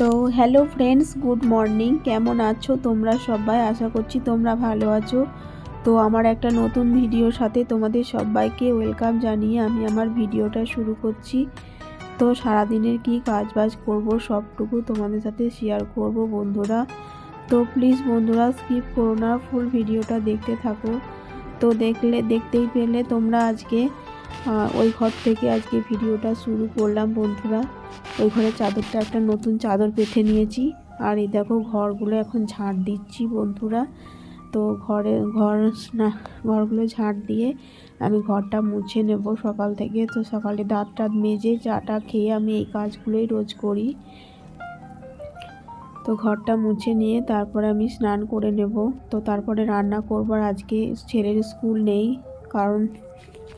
তো hello friends good morning কেমন আছো তোমরা সবাই? আশা করছি তোমরা ভালো আছো। তো আমার একটা নতুন ভিডিওর সাথে তোমাদের সবাইকে ওয়েলকাম জানিয়ে আমি আমার ভিডিওটা শুরু করছি। তো সারাদিনের কি কাজ বাজ করব সবটুকু তোমাদের সাথে শেয়ার করব বন্ধুরা। তো প্লিজ বন্ধুরা স্কিপ করো না ফুল ভিডিওটা দেখতে থাকো। তো দেখলে, দেখতেই পেলে তোমরা আজকে ওই ঘর থেকে আজকে ভিডিওটা শুরু করলাম বন্ধুরা। ওই ঘরের চাদরটা একটা নতুন চাদর পেতে নিয়েছি। আর এই দেখো ঘরগুলো এখন ঝাড় দিচ্ছি বন্ধুরা। তো ঘরে ঘর না ঘরগুলো ঝাড় দিয়ে আমি ঘরটা মুছে নেব সকাল থেকে। তো সকালে দাঁত টাত মেজে চাটা খেয়ে আমি এই কাজগুলোই রোজ করি। তো ঘরটা মুছে নিয়ে তারপরে আমি স্নান করে নেব। তো তারপরে রান্না করবার আজকে ছেলের স্কুল নেই। কারণ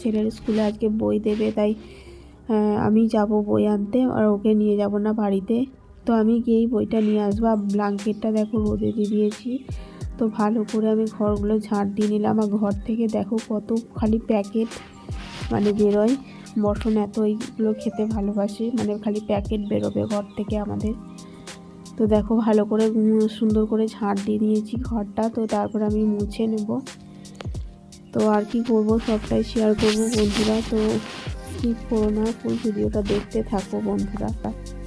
ছেলের স্কুলে আজকে বই দেবে, তাই আমি যাব বই আনতে আর ওকে নিয়ে যাব না বাড়িতে। তো আমি গিয়েই বইটা নিয়ে আসব আর ব্ল্যাঙ্কেটটা দেখো রোদে দিয়ে দিয়েছি। তো ভালো করে আমি ঘরগুলো ঝাঁট দিয়ে নিলাম আর ঘর থেকে দেখো কত খালি প্যাকেট মানে বেরোয়। বসন এত এইগুলো খেতে ভালোবাসে মানে খালি প্যাকেট বেরোবে ঘর থেকে আমাদের। তো দেখো ভালো করে সুন্দর করে ঝাঁট দিয়ে দিয়েছি ঘরটা। তো তারপর আমি মুছে নেব। তো আর কি করব, সবটাই শেয়ার করব বন্ধুরা। তো স্কিপ করো না ফুল ভিডিওটা দেখতে থাকো বন্ধুরা।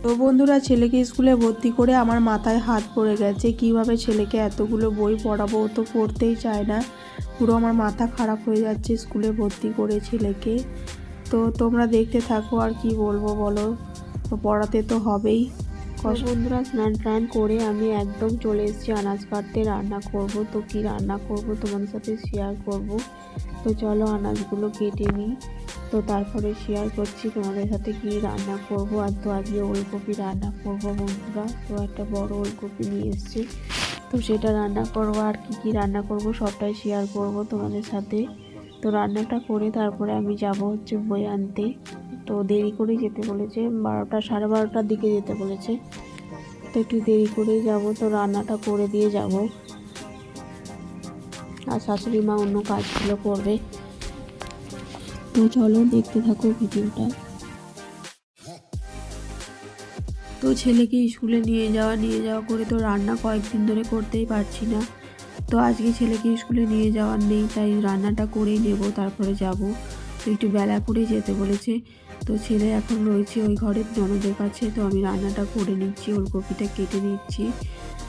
তো বন্ধুরা, ছেলেকে স্কুলে ভর্তি করে আমার মাথায় হাত পড়ে গেছে। কীভাবে ছেলেকে এতগুলো বই পড়াবো তো পড়তেই চায় না। পুরো আমার মাথা খারাপ হয়ে যাচ্ছে স্কুলে ভর্তি করে ছেলেকে। তো তোমরা দেখতে থাকো আর কি বলব বলো। পড়াতে তো হবেই। বন্ধুরা, স্নান টান করে আমি একদম চলে এসেছি আনাজ কাটতে। রান্না করব তো, কি রান্না করব তোমাদের সাথে শেয়ার করব। তো চলো আনাজগুলো কেটে নিই। তো তারপরে শেয়ার করছি তোমাদের সাথে কি রান্না করব আর তো আজকে ওলকপি রান্না করব বন্ধুরা। তো একটা বড় ওলকপি নিয়ে এসেছি। তো সেটা রান্না করব আর কি কি রান্না করব সবটাই শেয়ার করব তোমাদের সাথে। তো রান্নাটা করে তারপরে আমি যাব হচ্ছে বই আনতে। তো দেরি করে যেতে বলেছে। বারোটা, সাড়ে বারোটার দিকে যেতে বলেছে। তো একটু দেরি করেই যাব, তো রান্নাটা করে দিয়ে যাব। আর শাশুড়ি মা অন্য কাজগুলো করবে। তো চলো দেখতে থাকো ভিডিওটা। তো ছেলেকে স্কুলে নিয়ে যাওয়া নিয়ে যাওয়া করে তো রান্না কয়েকদিন ধরে করতেই পারছি না। তো আজকে ছেলেকে স্কুলে নিয়ে যাওয়ার নেই, তাই রান্নাটা করেই নেব, তারপরে যাব। তো একটু বেলা করে যেতে বলেছে। তো ছেলে এখন রয়েছে ওই ঘরের জনদের কাছে, তো আমি রান্নাটা করে নিচ্ছি, ওলকপিটা কেটে নিচ্ছি।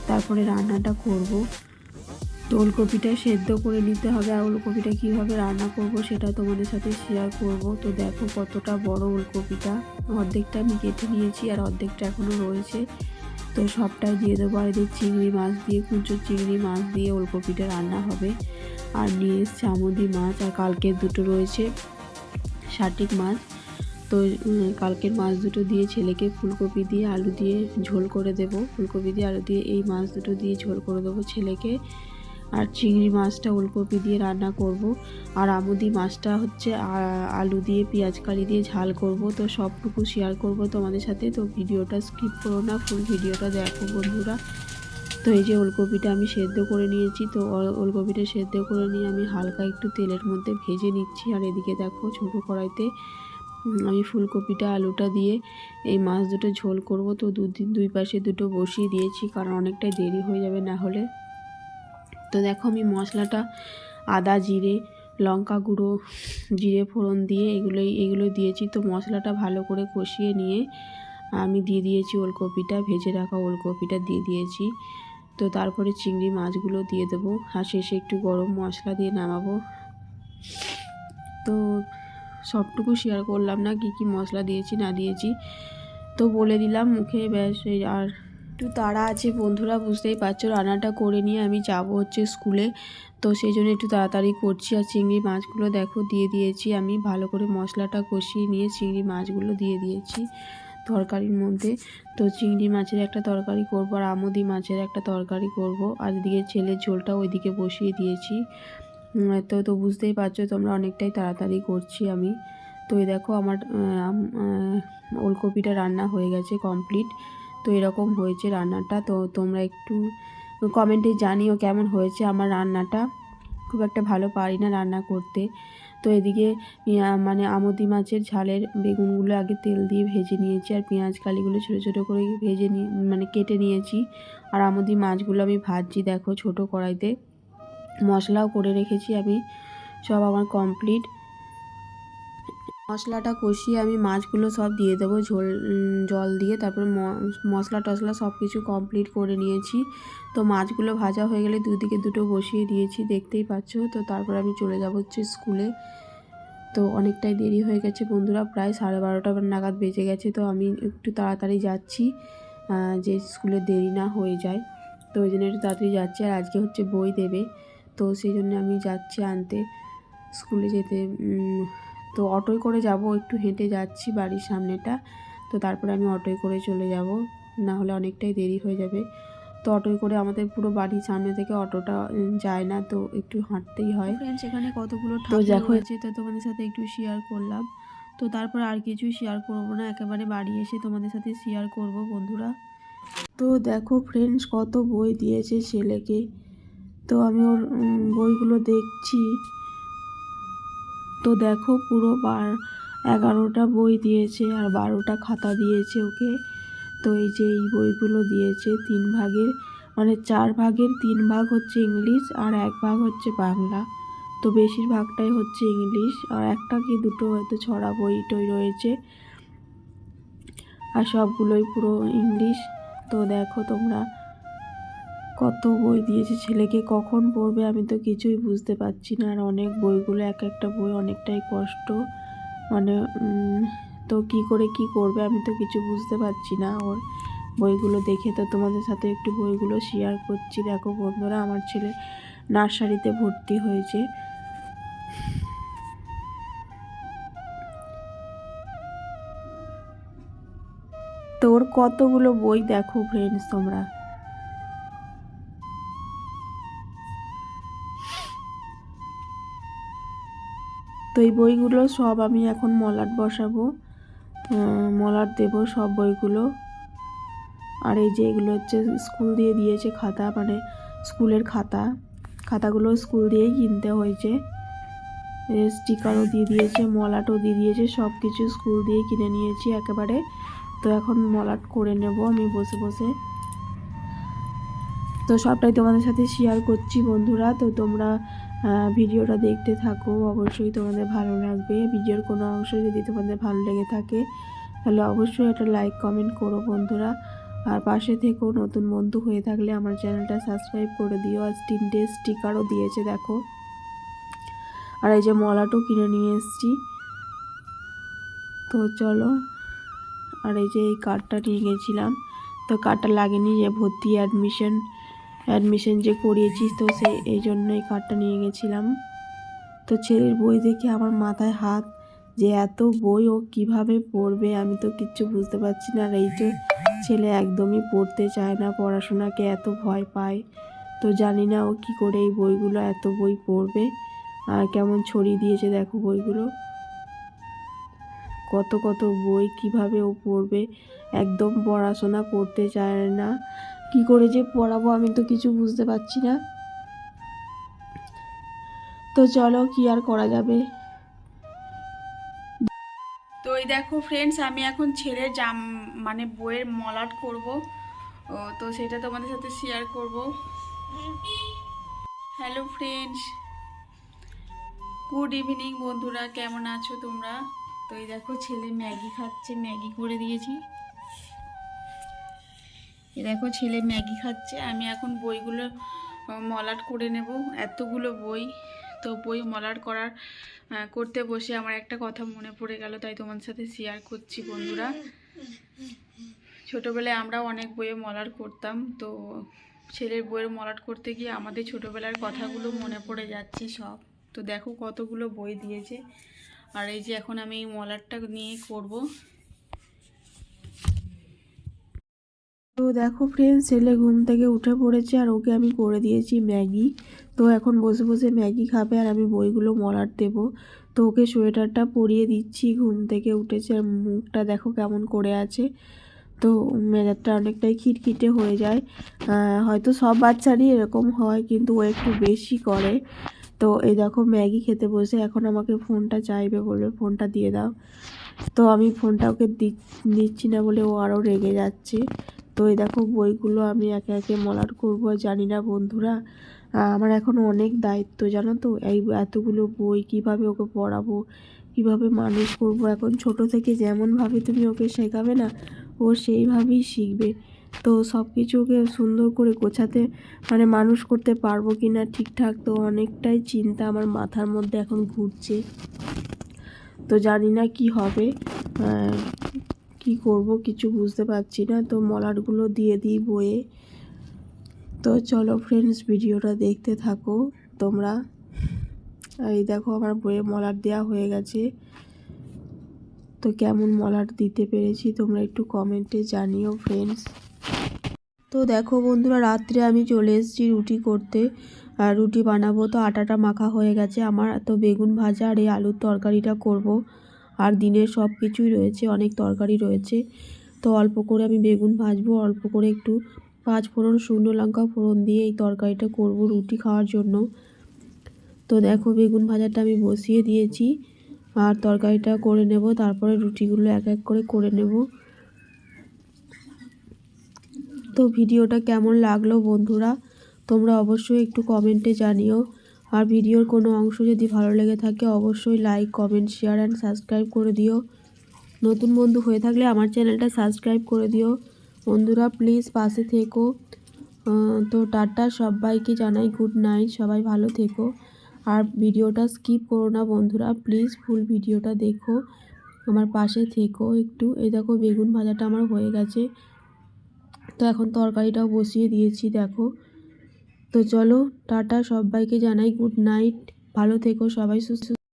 তারপরে রান্নাটা করব। তো ওলকপিটা সেদ্ধ করে নিতে হবে, আর ওলকপিটা কীভাবে রান্না করব সেটা তোমাদের সাথে শেয়ার করব। তো দেখো কতটা বড় ওলকপিটা। অর্ধেকটা আমি কেটে নিয়েছি আর অর্ধেকটা এখনও রয়েছে। তো সবটাই দিয়ে দেবো, আর এদের চিংড়ি মাছ দিয়ে কুচো চিংড়ি মাছ দিয়ে ওলকপিটা রান্না হবে। আর নিয়ে এসছে আমুদি মাছ, আর কালকের দুটো রয়েছে শাটিক মাছ। তো কালকের মাছ দুটো দিয়ে ছেলেকে ফুলকপি দিয়ে আলু দিয়ে ঝোল করে দেব। ফুলকপি দিয়ে আলু দিয়ে এই মাছ দুটো দিয়ে ঝোল করে দেবো ছেলেকে। আর চিংড়ি মাছটা ওলকপি দিয়ে রান্না করব। আর আমুদি মাছটা হচ্ছে আলু দিয়ে পেঁয়াজ কালি দিয়ে ঝাল করব। তো সবটুকু শেয়ার করব তোমাদের সাথে। তো ভিডিওটা স্কিপ করো না ফুল ভিডিওটা দেখো বন্ধুরা। তো এই যে ওলকপিটা আমি সেদ্ধ করে নিয়েছি। তো ওলকপিটা সেদ্ধ করে নিয়ে আমি হালকা একটু তেলের মধ্যে ভেজে নিচ্ছি। আর এদিকে দেখো ছোটো কড়াইতে আমি ফুলকপিটা, আলুটা দিয়ে এই মাছ দুটো ঝোল করব। তো দুই পাশে দুটো বসিয়ে দিয়েছি, কারণ অনেকটাই দেরি হয়ে যাবে না হলে। তো দেখো আমি মশলাটা, আদা, জিরে, লঙ্কা গুঁড়ো, জিরে ফোড়ন দিয়ে এগুলোই এগুলো দিয়েছি। তো মশলাটা ভালো করে কষিয়ে নিয়ে আমি দিয়ে দিয়েছি ওলকপিটা, ভেজে রাখা ওলকপিটা দিয়ে দিয়েছি। তো তারপরে চিংড়ি মাছগুলো দিয়ে দেবো। আর শেষে একটু গরম মশলা দিয়ে নামাবো। তো সবটুকু শেয়ার করলাম না, কী কী মশলা দিয়েছি, না দিয়েছি। তো বলে দিলাম মুখে, ব্যাস আর একটু তাড়া আছে বন্ধুরা, বুঝতেই পারছ, রান্নাটা করে নিয়ে আমি যাব হচ্ছে স্কুলে তো সেই জন্য একটু তাড়াতাড়ি করছি আর চিংড়ি মাছগুলো দেখো দিয়ে দিয়েছি আমি, ভালো করে মশলাটা কষিয়ে নিয়ে চিংড়ি মাছগুলো দিয়ে দিয়েছি তরকারির মধ্যে। তো চিংড়ি মাছের একটা তরকারি করব আর আমুদি মাছের একটা তরকারি করব। আর এদিকে ছেলের ঝোলটা ওইদিকে বসিয়ে দিয়েছি। তো তো বুঝতেই পারছ তোমরা অনেকটাই তাড়াতাড়ি করছি আমি। তো এই দেখো আমার ওলকপিটা রান্না হয়ে গেছে কমপ্লিট তো এরকম হয়েছে রান্নাটা। তো তোমরা একটু কমেন্টে জানিও কেমন হয়েছে আমার রান্নাটা। খুব একটা ভালো পারি না রান্না করতে। তো এদিকে মানে আমদি মাছের ঝালের বেগুনগুলো আগে তেল দিয়ে ভেজে নিয়েছি আর পেঁয়াজ কালিগুলো ছোটো ছোটো করে ভেজে নিয়ে মানে কেটে নিয়েছি। আর আমদি মাছগুলো আমি ভাজছি দেখো ছোটো কড়াইতে। মশলাও করে রেখেছি আমি, সব আমার কমপ্লিট মশলাটা কষিয়ে আমি মাছগুলো সব দিয়ে দেবো ঝোল জল দিয়ে, তারপরে মশলা টশলা সব কিছু কমপ্লিট করে নিয়েছি। তো মাছগুলো ভাজা হয়ে গেলে দুদিকে দুটো বসিয়ে দিয়েছি, দেখতেই পাচ্ছ? তো তারপর আমি চলে যাব হচ্ছে স্কুলে। তো অনেকটাই দেরি হয়ে গেছে বন্ধুরা, প্রায় সাড়ে বারোটা নাগাদ বেজে গেছে, তো আমি একটু তাড়াতাড়ি যাচ্ছি যে স্কুলে দেরি না হয়ে যায়। তো ওই জন্য একটু তাড়াতাড়ি যাচ্ছি, আর আজকে হচ্ছে বই দেবে। তো সেই জন্য আমি যাচ্ছি আনতে স্কুলে যেতে তো অটোয় করে যাব একটু হেঁটে যাচ্ছি বাড়ির সামনেটা তো তারপরে আমি অটোয় করে চলে যাব না হলে অনেকটাই দেরি হয়ে যাবে। তো অটোয় করে আমাদের পুরো বাড়ির সামনে থেকে অটোটা যায় না তো একটু হাঁটতেই হয়। ফ্রেন্ডস এখানে কতগুলো ঠাকুর দেখো- হয়েছে তো তোমাদের সাথে একটু শেয়ার করলাম। তো তারপর আর কিছু শেয়ার করব না একেবারে বাড়ি এসে তোমাদের সাথে শেয়ার করব বন্ধুরা। তো দেখো ফ্রেন্ডস কত বই দিয়েছে ছেলেকে। তো আমি ওর বইগুলো দেখছি। তো দেখো পুরো বার, এগারোটা বই দিয়েছে আর বারোটা খাতা দিয়েছে ওকে। তো এই যে এই বইগুলো দিয়েছে তিন ভাগের মানে চার ভাগের তিন ভাগ হচ্ছে ইংলিশ আর এক ভাগ হচ্ছে বাংলা। তো বেশিরভাগটাই হচ্ছে ইংলিশ আর একটা কি দুটো হয়তো ছড়া বই টই রয়েছে। আর সবগুলোই পুরো ইংলিশ। তো দেখো তোমরা কত বই দিয়েছে ছেলেকে, কখন পড়বে আমি তো কিছুই বুঝতে পারছি না। আর অনেক বইগুলো, এক একটা বই অনেকটাই কষ্ট। মানে তো কি করে কি করবে আমি তো কিছু বুঝতে পারছি না। ওর বইগুলো দেখে তো তোমাদের সাথে একটু বইগুলো শেয়ার করছি। দেখো বন্ধুরা, আমার ছেলে নার্সারিতে ভর্তি হয়েছে। তো ওর কতগুলো বই দেখো ফ্রেন্ডস তোমরা? তো এই বইগুলো সব আমি এখন মলাট বসাবো। মলাট দেব সব বইগুলো। আর এই যে এগুলো হচ্ছে স্কুল দিয়ে দিয়েছে খাতা মানে স্কুলের খাতা। খাতাগুলো স্কুল দিয়েই কিনতে হয়েছে। স্টিকারও দিয়ে দিয়েছে, মলাটও দিয়ে দিয়েছে, সব কিছু স্কুল দিয়ে কিনে নিয়েছি একেবারে। তো এখন মলাট করে নেব আমি বসে বসে। তো সবটাই তোমাদের সাথে শেয়ার করছি বন্ধুরা। তো তোমরা ভিডিওটা দেখতে থাকো। অবশ্যই তোমাদের ভালো লাগবে। ভিডিওর কোনো অংশ যদি তোমাদের ভালো লেগে থাকে, তাহলে অবশ্যই একটা লাইক কমেন্ট করো বন্ধুরা। আর পাশে থেকেও নতুন বন্ধু হয়ে থাকলে আমার চ্যানেলটা সাবস্ক্রাইব করে দিও। আর তিনটে স্টিকারও দিয়েছে, দেখো। আর এই যে মলাটও কিনে নিয়ে এসেছি। তো চলো, আর এই যে এই কার্ডটা নিয়ে গেছিলাম। তো কার্ডটা লাগেনি যে ভর্তি অ্যাডমিশন অ্যাডমিশন যে করিয়েছিস তো সেই এই জন্যই কার্ডটা নিয়ে গেছিলাম। তো ছেলের বই দেখে আমার মাথায় হাত যে এত বই ও কীভাবে পড়বে আমি তো কিচ্ছু বুঝতে পারছি না। আর এই যে ছেলে একদমই পড়তে চায় না, পড়াশোনাকে এত ভয় পায়। তো জানি না ও কী করে এই বইগুলো, এত বই পড়বে আর কেমন ছড়িয়ে দিয়েছে দেখো বইগুলো। কত কত বই কীভাবে ও পড়বে, একদম পড়াশোনা করতে চায় না। কি করে যে পড়াবো আমি তো কিছু বুঝতে পারছি না। তো চলো কি আর করা যাবে। তো এই দেখো ফ্রেন্ডস আমি এখন ছেলের জাম মানে বইয়ের মলাট করব। তো সেটা তোমাদের সাথে শেয়ার করব। হ্যালো ফ্রেন্ডস গুড ইভিনিং বন্ধুরা, কেমন আছো তোমরা? তো এই দেখো ছেলে ম্যাগি খাচ্ছে, ম্যাগি করে দিয়েছি। এই দেখো ছেলে ম্যাগি খাচ্ছে, আমি এখন বইগুলো মলাট করে নেব, এতগুলো বই। তো বই মলাট করার করতে বসে আমার একটা কথা মনে পড়ে গেল, তাই তোমার সাথে শেয়ার করছি বন্ধুরা। ছোটোবেলায় আমরাও অনেক বইয়ে মলাট করতাম, তো ছেলের বইয়ের মলাট করতে গিয়ে আমাদের ছোটোবেলার কথাগুলো মনে পড়ে যাচ্ছে সব। তো দেখো কতগুলো বই দিয়েছে, আর এই যে এখন আমি এই মলাটটা নিয়ে করব। তো দেখো ফ্রেন্ডস ছেলে ঘুম থেকে উঠে পড়েছে আর ওকে আমি করে দিয়েছি ম্যাগি। তো এখন বসে বসে ম্যাগি খাবে আর আমি বইগুলো মলাট দেব। তো ওকে সোয়েটারটা পরিয়ে দিচ্ছি, ঘুম থেকে উঠেছে আর মুখটা দেখো কেমন করে আছে। তো মেজাজটা অনেকটাই খিটখিটে হয়ে যায়। হয়তো সব বাচ্চারই এরকম হয়, কিন্তু ও একটু বেশি করে। তো এই দেখো ম্যাগি খেতে বসে, এখন আমাকে ফোনটা চাইবে বলবে ফোনটা দিয়ে দাও। তো আমি ফোনটা ওকে দিচ্ছি না বলে ও আরও রেগে যাচ্ছে। তো এই দেখো বইগুলো আমি একে একে মলাট করব জানি না বন্ধুরা আমার এখন অনেক দায়িত্ব, জানো তো? এই এতগুলো বই কীভাবে ওকে পড়াবো, কীভাবে মানুষ করব? এখন ছোট থেকে যেমনভাবে তুমি ওকে শেখাবে না, ও সেইভাবেই শিখবে। তো সব কিছু ওকে সুন্দর করে গোছাতে মানে মানুষ করতে পারব কি না ঠিকঠাক তো অনেকটাই চিন্তা আমার মাথার মধ্যে এখন ঘুরছে। তো জানি না কি হবে কি করব কিছু বুঝতে পারছি না। তো মলাটগুলো দিয়ে দিই বইয়ে। তো চলো ফ্রেন্ডস ভিডিওটা দেখতে থাকো তোমরা। এই দেখো আমার বইয়ে মলাট দেওয়া হয়ে গেছে। তো কেমন মলাট দিতে পেরেছি তোমরা একটু কমেন্টে জানিও ফ্রেন্ডস তো দেখো বন্ধুরা, রাত্রে আমি চলে এসেছি রুটি করতে। আর রুটি বানাবো তো আটাটা মাখা হয়ে গেছে। আমার তো বেগুন ভাজা আর এই আলুর তরকারিটা করব। আর দিনের সব কিছুই রয়েছে, অনেক তরকারি রয়েছে। তো অল্প করে আমি বেগুন ভাজবো, অল্প করে একটু পাঁচ ফোড়ন, শুকনো লঙ্কা ফোড়ন দিয়ে এই তরকারিটা করব রুটি খাওয়ার জন্য। তো দেখো বেগুন ভাজাটা আমি বসিয়ে দিয়েছি আর তরকারিটা করে নেব, তারপরে রুটিগুলো এক এক করে করে নেব। তো ভিডিওটা কেমন লাগল বন্ধুরা, তোমরা অবশ্যই একটু কমেন্টে জানিও। আর ভিডিওর কোনো অংশ যদি ভালো লেগে থাকে, অবশ্যই like comment share and subscribe করে দিও। নতুন বন্ধু হয়ে থাকলে আমার চ্যানেলটা সাবস্ক্রাইব করে দিও। বন্ধুরা প্লিজ পাশে থেকো। তো টাটা, সবাইকে জানাই গুড নাইট সবাই ভালো থেকো। আর ভিডিওটা স্কিপ করো না বন্ধুরা প্লিজ ফুল ভিডিওটা দেখো। আমার পাশে থেকো একটু। এই দেখো বেগুন ভাজাটা আমার হয়ে গেছে। তো এখন তরকারিটাও বসিয়ে দিয়েছি, দেখো। তো চলো টাটা সবাইকে জানাই গুড নাইট ভালো থেকো সবাই সুস্থ